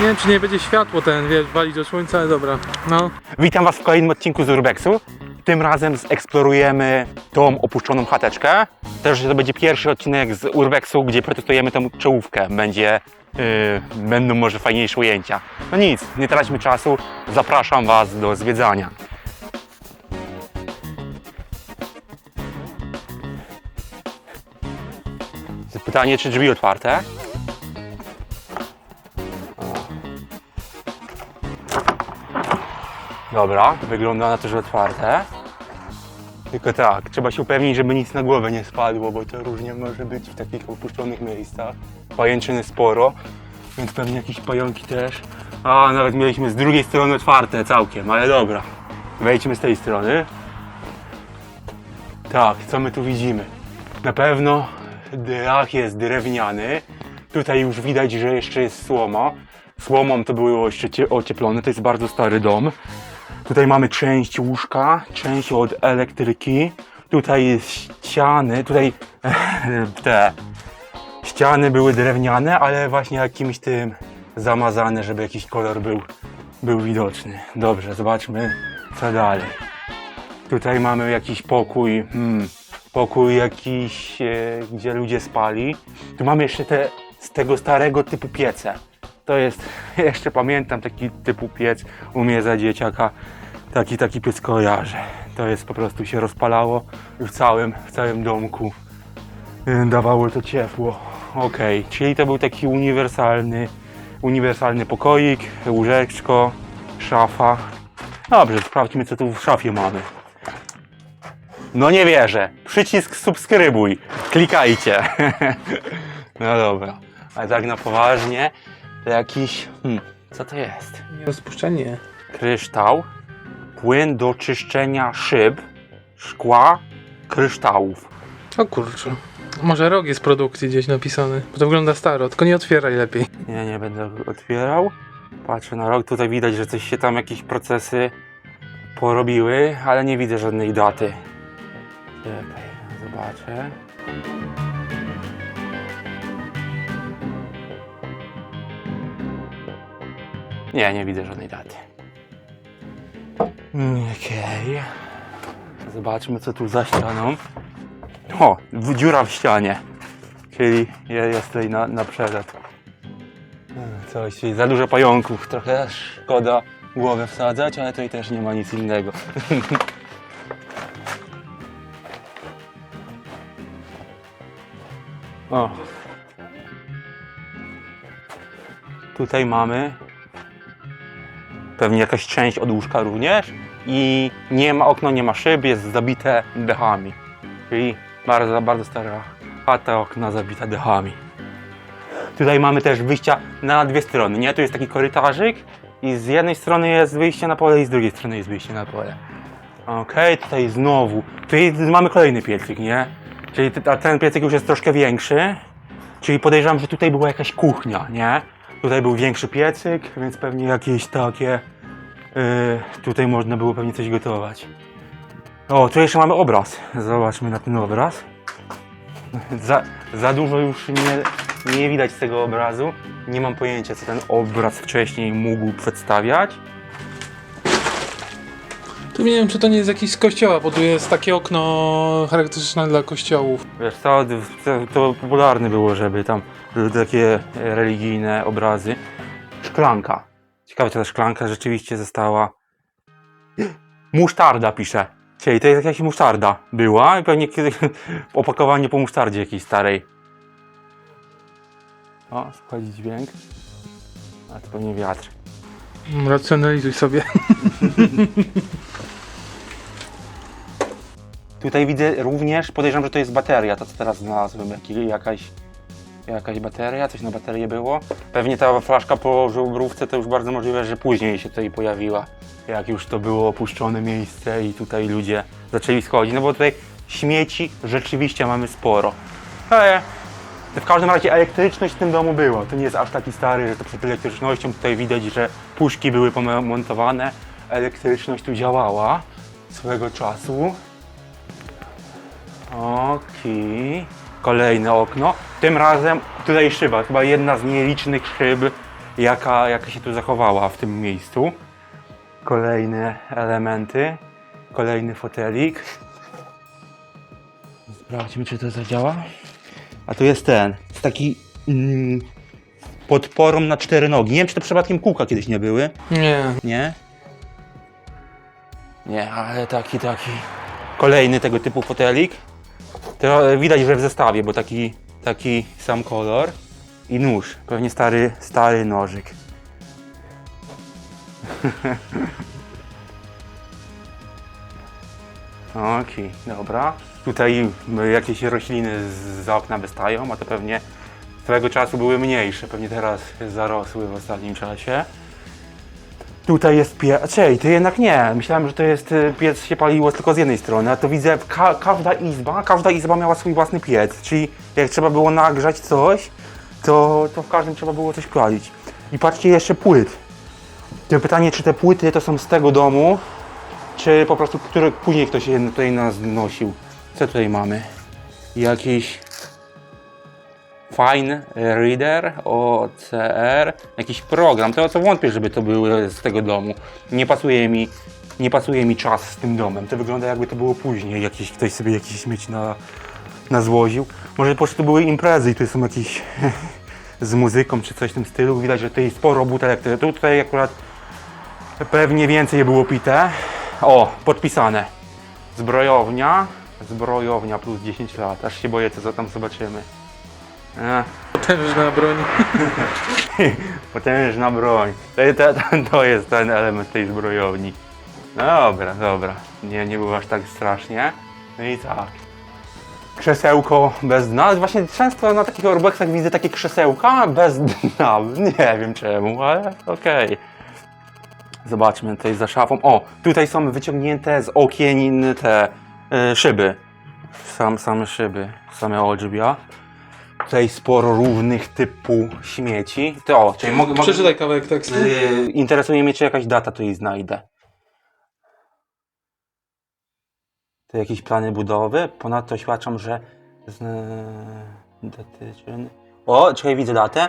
Nie wiem, czy nie będzie światło ten, wiesz, walić do słońca, ale dobra. No. Witam Was w kolejnym odcinku z Urbexu. Tym razem zeksplorujemy tą opuszczoną chateczkę. Też to będzie pierwszy odcinek z Urbexu, gdzie przetestujemy tą czołówkę. Będzie, yy, będą może fajniejsze ujęcia. No nic, nie traćmy czasu. Zapraszam Was do zwiedzania. Pytanie, czy drzwi otwarte? Dobra, wygląda na to, że otwarte. Tylko tak, trzeba się upewnić, żeby nic na głowę nie spadło, bo to różnie może być w takich opuszczonych miejscach. Pajęczyny sporo, więc pewnie jakieś pająki też. A, nawet mieliśmy z drugiej strony otwarte całkiem, ale dobra. Wejdźmy z tej strony. Tak, co my tu widzimy? Na pewno dach jest drewniany. Tutaj już widać, że jeszcze jest słoma. Słomą to było jeszcze cie- ocieplone, to jest bardzo stary dom. Tutaj mamy część łóżka, część od elektryki. Tutaj jest ściany, tutaj te ściany były drewniane, ale właśnie jakimś tym zamazane, żeby jakiś kolor był, był widoczny. Dobrze, zobaczmy co dalej. Tutaj mamy jakiś pokój, hmm, pokój jakiś, e, gdzie ludzie spali. Tu mamy jeszcze te z tego starego typu piece. To jest, jeszcze pamiętam taki typu piec u mnie za dzieciaka. Taki, taki piec kojarzę. To jest po prostu się rozpalało i w całym, w całym domku y, dawało to ciepło. Okej, czyli to był taki uniwersalny, uniwersalny pokoik, łóżeczko, szafa. Dobrze, sprawdźmy co tu w szafie mamy. No nie wierzę. Przycisk subskrybuj. Klikajcie. No dobra. Ale tak na poważnie, to jakiś... Hmm, co to jest? Rozpuszczenie. Kryształ. Płyn do czyszczenia szyb, szkła, kryształów. O kurczę. Może rok jest produkcji gdzieś napisany, bo to wygląda staro, tylko nie otwieraj lepiej. Nie, nie będę otwierał. Patrzę na rok, tutaj widać, że coś się tam, jakieś procesy porobiły, ale nie widzę żadnej daty. Czekaj, zobaczę. Nie, nie widzę żadnej daty. Okej. Zobaczmy, co tu za ścianą. O, dziura w ścianie. Czyli je- jest tutaj na, na przelot. Coś, za dużo pająków. Trochę szkoda głowę wsadzać, ale tutaj też nie ma nic innego. o. Tutaj mamy pewnie jakaś część od łóżka również i nie ma okno, nie ma szyb, jest zabite dechami. Czyli bardzo, bardzo stara chata, okna zabita dechami. Tutaj mamy też wyjścia na dwie strony, nie? Tu jest taki korytarzyk i z jednej strony jest wyjście na pole i z drugiej strony jest wyjście na pole. Okej, tutaj znowu. Tutaj mamy kolejny piecyk, nie? Czyli ten piecyk już jest troszkę większy. Czyli podejrzewam, że tutaj była jakaś kuchnia, nie? Tutaj był większy piecyk, więc pewnie jakieś takie... Yy, tutaj można było pewnie coś gotować. O, tu jeszcze mamy obraz. Zobaczmy na ten obraz. Za, za dużo już nie, nie widać z tego obrazu. Nie mam pojęcia, co ten obraz wcześniej mógł przedstawiać. Tu nie wiem, czy to nie jest jakiś z kościoła, bo tu jest takie okno charakterystyczne dla kościołów. Wiesz co, to, to popularne było, żeby tam były takie religijne obrazy. Szklanka. Ciekawe, czy ta szklanka rzeczywiście została... Musztarda pisze. Czyli to jest jakaś musztarda była i pewnie kiedy opakowanie po musztardzie jakiejś starej. O, schodzi dźwięk. A to pewnie wiatr. Racjonalizuj sobie. Tutaj widzę również, podejrzewam, że to jest bateria, to co teraz znalazłem, jakaś, jakaś bateria, coś na baterię było. Pewnie ta flaszka po żubrówce to już bardzo możliwe, że później się tutaj pojawiła, jak już to było opuszczone miejsce i tutaj ludzie zaczęli schodzić, no bo tutaj śmieci rzeczywiście mamy sporo. Ale w każdym razie elektryczność w tym domu była, to nie jest aż taki stary, że to przed elektrycznością tutaj widać, że puszki były pomontowane, elektryczność tu działała swego czasu. Okej. Kolejne okno. Tym razem tutaj szyba, chyba jedna z nielicznych szyb, jaka, jaka się tu zachowała w tym miejscu. Kolejne elementy, kolejny fotelik. Sprawdźmy, czy to zadziała. A tu jest ten, jest taki mm, podporą na cztery nogi. Nie wiem, czy to przypadkiem kółka kiedyś nie były. Nie. Nie? Nie, ale taki, taki. Kolejny tego typu fotelik. To widać, że w zestawie, bo taki, taki sam kolor. I nóż. Pewnie stary, stary nożyk. Okej, dobra. Tutaj jakieś rośliny z- okna wystają, a to pewnie swego czasu były mniejsze. Pewnie teraz zarosły w ostatnim czasie. Tutaj jest piec. Czej, to jednak nie. Myślałem, że to jest y, piec się paliło tylko z jednej strony, a to widzę ka każda izba, każda izba miała swój własny piec. Czyli jak trzeba było nagrzać coś, to, to w każdym trzeba było coś palić. I patrzcie jeszcze płyt. To pytanie, czy te płyty to są z tego domu, czy po prostu które później ktoś je tutaj nas nosił. Co tutaj mamy? Jakiś Fine Reader, OCR, jakiś program. To co wątpię, żeby to były z tego domu. Nie pasuje mi, nie pasuje mi czas z tym domem. To wygląda jakby to było później. Jakiś, ktoś sobie jakiś śmieć na, na. Może po prostu były imprezy i tu są jakieś z muzyką czy coś w tym stylu. Widać, że tutaj sporo butelek. Tu- Tutaj akurat pewnie więcej było pite. O, podpisane. Zbrojownia. Zbrojownia plus 10 lat. Aż się boję, co tam zobaczymy. E, Potężna broń. potężna broń. To, to, to jest ten element tej zbrojowni. No dobra, dobra. Nie, nie było aż tak strasznie. No i tak. Krzesełko bez dna. Właśnie często na takich urbexach widzę takie krzesełka bez dna. Nie wiem czemu, ale okej. Zobaczmy tutaj za szafą. O, tutaj są wyciągnięte z okien te y, szyby. Sam, same szyby, same olbrzybia. Tutaj sporo różnych typu śmieci. To, czyli mogę, mogę, Przeczytaj kawałek tekstu. Yy, interesuje mnie, czy jakaś data tu jej znajdę. To jakieś plany budowy. Ponadto świadczą, że z. O, czekaj, widzę datę.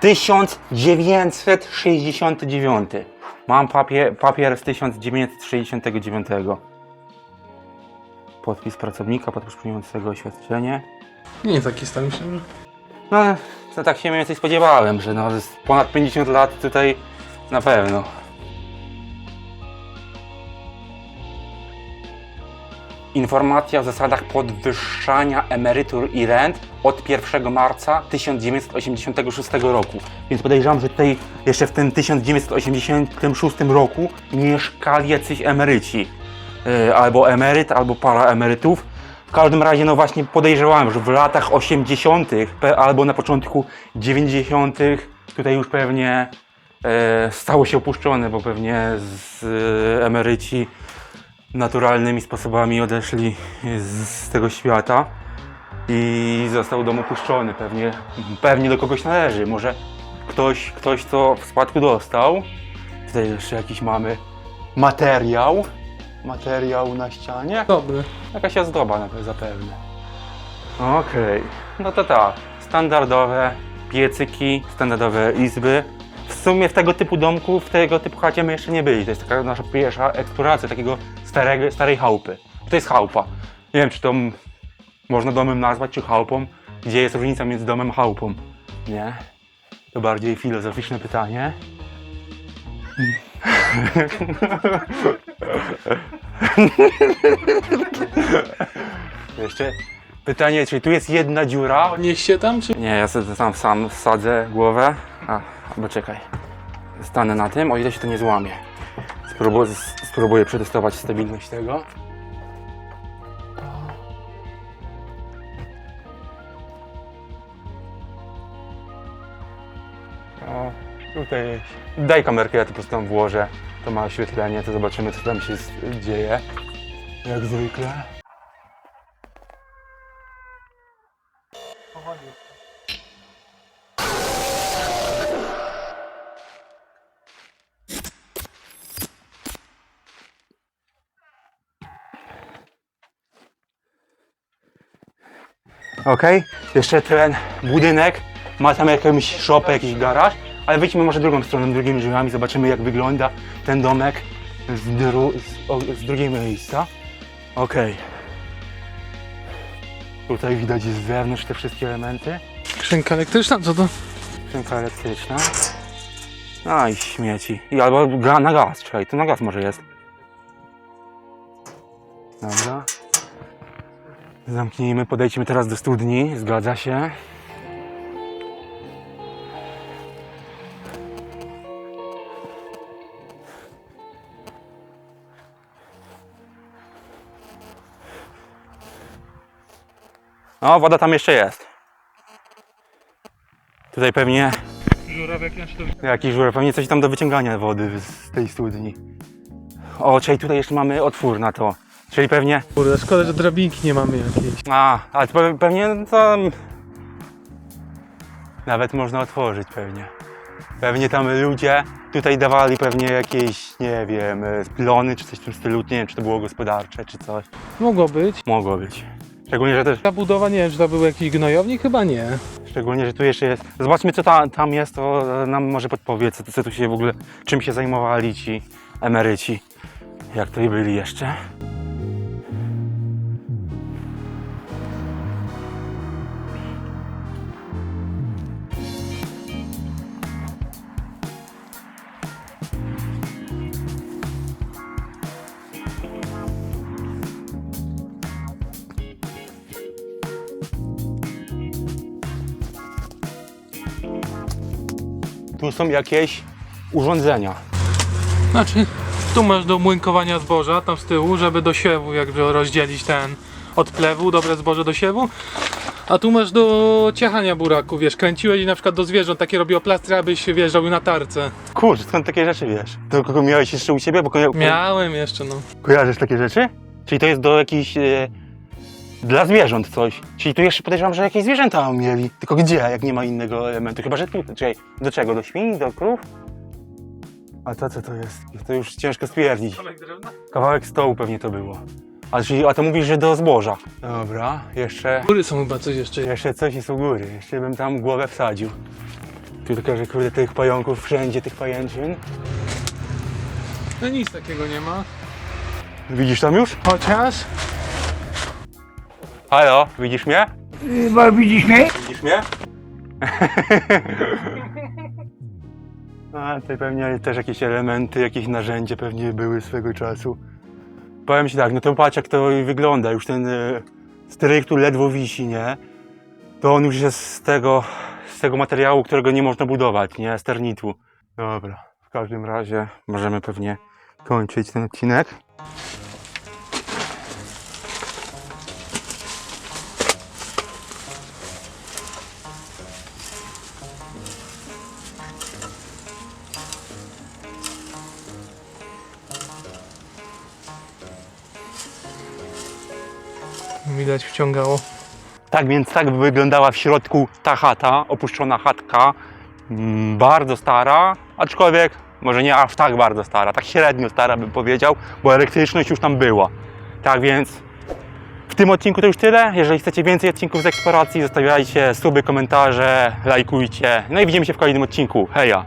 1969. Mam papier, papier z 1969. Podpis pracownika, podpis przyjmującego oświadczenie. Nie taki stary, myślę, że... No, to tak się mniej więcej spodziewałem, że no, ponad 50 lat tutaj na pewno. Informacja o zasadach podwyższania emerytur i rent od 1 marca 1986 roku. Więc podejrzewam, że tutaj jeszcze w tym 1986 roku mieszkali jacyś emeryci. Yy, albo emeryt, albo para emerytów. Każdym razie, no właśnie podejrzewałem, że w latach 80. pe- albo na początku 90. tutaj już pewnie e, stało się opuszczone, bo pewnie z e, emeryci naturalnymi sposobami odeszli z, z tego świata i został dom opuszczony. Pewnie, pewnie do kogoś należy. Może ktoś, ktoś co w spadku dostał. Tutaj jeszcze jakiś mamy materiał. Materiał na ścianie. Dobry. Jakaś ozdoba na zapewne. Okej, no to tak. Standardowe piecyki, standardowe izby. W sumie w tego typu domku, w tego typu chacie my jeszcze nie byli. To jest taka nasza pierwsza eksploracja takiego starego, starej chałupy. To jest chałupa. Nie wiem, czy to m- można domem nazwać, czy chałupą. Gdzie jest różnica między domem a chałupą? Nie? To bardziej filozoficzne pytanie. Jeszcze pytanie, czy tu jest jedna dziura? Nieś się tam, czy... Nie, ja sobie tam sam wsadzę głowę. A, albo czekaj. Stanę na tym, o ile się to nie złamie. Spróbuję, spróbuję przetestować stabilność tego. O, tutaj. Daj kamerkę, ja to po prostu tam włożę. To ma oświetlenie, to zobaczymy co tam się dzieje. Jak zwykle. Ok, jeszcze ten budynek ma tam jakąś szopę, jakiś garaż, Ale wyjdźmy może drugą stroną, drugimi drzwiami, zobaczymy jak wygląda ten domek z, dru, z, o, z drugiego miejsca. Okej. Tutaj widać z zewnątrz te wszystkie elementy. Skrzynka elektryczna, co to? Skrzynka elektryczna. No i śmieci. I albo na gaz, czekaj, to na gaz może jest. Dobra. Zamknijmy, podejdźmy teraz do studni, zgadza się. O, woda tam jeszcze jest. Tutaj pewnie Żurawek na ślubie. Jakiś żuraw, pewnie coś tam do wyciągania wody z tej studni. O, czyli tutaj jeszcze mamy otwór na to. Czyli pewnie. Kurde, szkoda, że drabinki nie mamy jakiejś. A, ale to pe- pewnie no to. Nawet można otworzyć pewnie. Pewnie tam ludzie tutaj dawali pewnie jakieś, nie wiem, plony czy coś w tym stylu. Nie wiem, czy to było gospodarcze czy coś. Mogło być. Mogło być. Szczególnie, że też. Ta budowa, nie wiem, czy to był jakiś gnojownik? Chyba nie. Szczególnie, że tu jeszcze jest. Zobaczmy, co ta, tam jest, to nam może podpowie, co, co tu się w ogóle, czym się zajmowali ci emeryci. Jak tutaj byli jeszcze. Tu są jakieś urządzenia. Znaczy, tu masz do młynkowania zboża, tam z tyłu, żeby do siewu jakby rozdzielić ten od plewu, dobre zboże do siewu. A tu masz do ciachania buraku, wiesz, kręciłeś i na przykład do zwierząt takie robiło plastry, abyś się wiesz, robił na tarce. Kurczę, skąd takie rzeczy wiesz? To kogo miałeś jeszcze u siebie? Bo Miałem jeszcze, no. kojarzysz takie rzeczy? Czyli to jest do jakichś... E, dla zwierząt coś. Czyli tu jeszcze podejrzewam, że jakieś zwierzęta mieli. Tylko gdzie, jak nie ma innego elementu? Chyba, że tu. Czekaj, do czego? Do świń? Do krów? A to co to jest? To już ciężko stwierdzić. Kawałek stołu pewnie to było. A, czyli, a to mówisz, że do zboża. Dobra, jeszcze... Góry są chyba coś jeszcze. Jeszcze coś jest u góry, jeszcze bym tam głowę wsadził. Tu tylko, że kurde tych pająków wszędzie, tych pajęczyn. No nic takiego nie ma. Widzisz tam już? Chociaż... Halo, widzisz mnie? Chyba widzisz mnie? Widzisz mnie? A, tutaj pewnie też jakieś elementy, jakieś narzędzia pewnie były swego czasu. Powiem ci tak, no to patrz jak to wygląda, już ten e, stryk tu ledwo wisi, nie? To on już jest z tego, z tego materiału, którego nie można budować, nie? Z ternitu. Dobra, w każdym razie możemy pewnie kończyć ten odcinek. Widać wciągało. Tak więc tak wyglądała w środku ta chata, opuszczona chatka. Mm, Bardzo stara, aczkolwiek może nie aż tak bardzo stara, tak średnio stara bym powiedział, bo elektryczność już tam była. Tak więc w tym odcinku to już tyle. Jeżeli chcecie więcej odcinków z eksploracji, zostawiajcie suby, komentarze, lajkujcie. No i widzimy się w kolejnym odcinku. Heja!